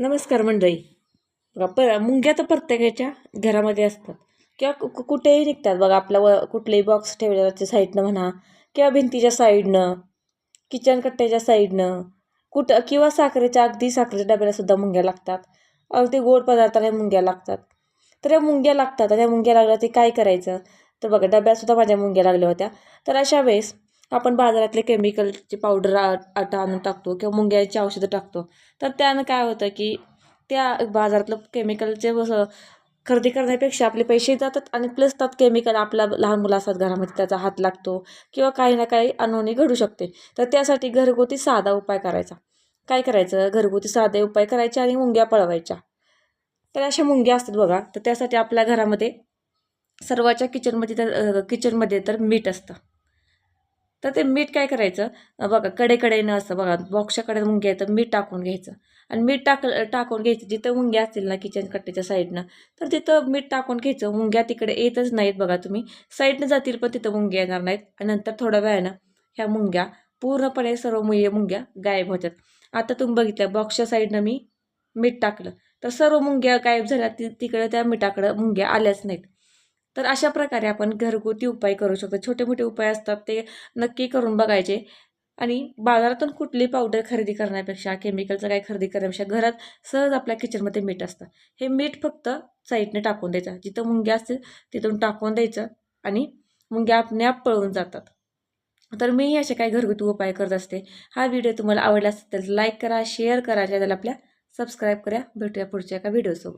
नमस्कार मंडळी. बघा प मुंग्या तर प्रत्येकाच्या घरामध्ये असतात. किंवा कु कुठेही निघतात. बघा आपला व कुठलेही बॉक्स ठेवल्याच्या साईडनं म्हणा किंवा भिंतीच्या साईडनं किचन कट्ट्याच्या साईडनं कुठं किंवा साखरेच्या अगदी साखरेच्या डब्याला सुद्धा मुंग्या लागतात. अगदी गोड पदार्थाला मुंग्या लागतात. तर या मुंग्या लागतात. आणि या मुंग्या लागल्या ते काय करायचं? तर बघा डब्यातसुद्धा माझ्या मुंग्या लागल्या होत्या. तर अशा वेळेस आपण बाजारातले केमिकलचे पावडर आ- आटा आणून टाकतो किंवा मुंग्याची औषधं टाकतो. तर त्यानं काय होतं की त्या बाजारातलं केमिकलचे व- खरेदी करण्यापेक्षा आपले पैसे जातात आणि प्लस त्यात केमिकल आपला लहान मुलं असतात घरामध्ये त्याचा हात लागतो किंवा काही ना काही अनहोनी घडू शकते. तर त्यासाठी घरगुती साधा उपाय करायचा. काय करायचं? घरगुती साधे उपाय करायचे आणि मुंग्या पळवायच्या. तर अशा मुंग्या असतात बघा. तर त्यासाठी आपल्या घरामध्ये सर्वाच्या किचनमध्ये तर किचनमध्ये तर मीठ असतं. तर ते मीठ काय करायचं? बघा कडेकडेनं असं बघा बॉक्सच्या कडे मुंग्या तर मीठ टाकून घ्यायचं. आणि मीठ टाक टाकून घ्यायचं जिथं मुंग्या असतील ना किचन कट्ट्याच्या साईडनं तर तिथं मीठ टाकून घ्यायचं. मुंग्या तिकडे येतच नाहीत बघा तुम्ही. साईडनं जातील पण तिथं मुंग्या येणार नाहीत. आणि नंतर थोड्या वेळानं ह्या मुंग्या पूर्णपणे सर्व मुये मुंग्या गायब होतात. आता तुम्ही बघितलं बॉक्सच्या साईडनं मी मीठ टाकलं. तर सर्व मुंग्या गायब झाल्या ती तिकडं त्या मिठाकडं मुंग्या आल्याच नाहीत. तर अशा प्रकारे आपण घरगुती उपाय करू शकतो. छोटे मोठे उपाय असतात ते नक्की करून बघायचे. आणि बाजारातून कुठली पावडर खरेदी करण्यापेक्षा केमिकलचं काय खरेदी करण्यापेक्षा घरात सहज आपल्या किचनमध्ये मीठ असतं. हे मीठ फक्त साईडने टाकून द्यायचं. जिथं मुंग्या असतील तिथून टाकून द्यायचं आणि मुंग्या आपण्याप पळून जातात. तर मीही असे काही घरगुती उपाय करत असते. हा व्हिडिओ तुम्हाला आवडला असेल तर लाईक करा शेअर करा चॅनल आपल्या सबस्क्राईब करा. भेटूया पुढच्या एका व्हिडिओसोबत.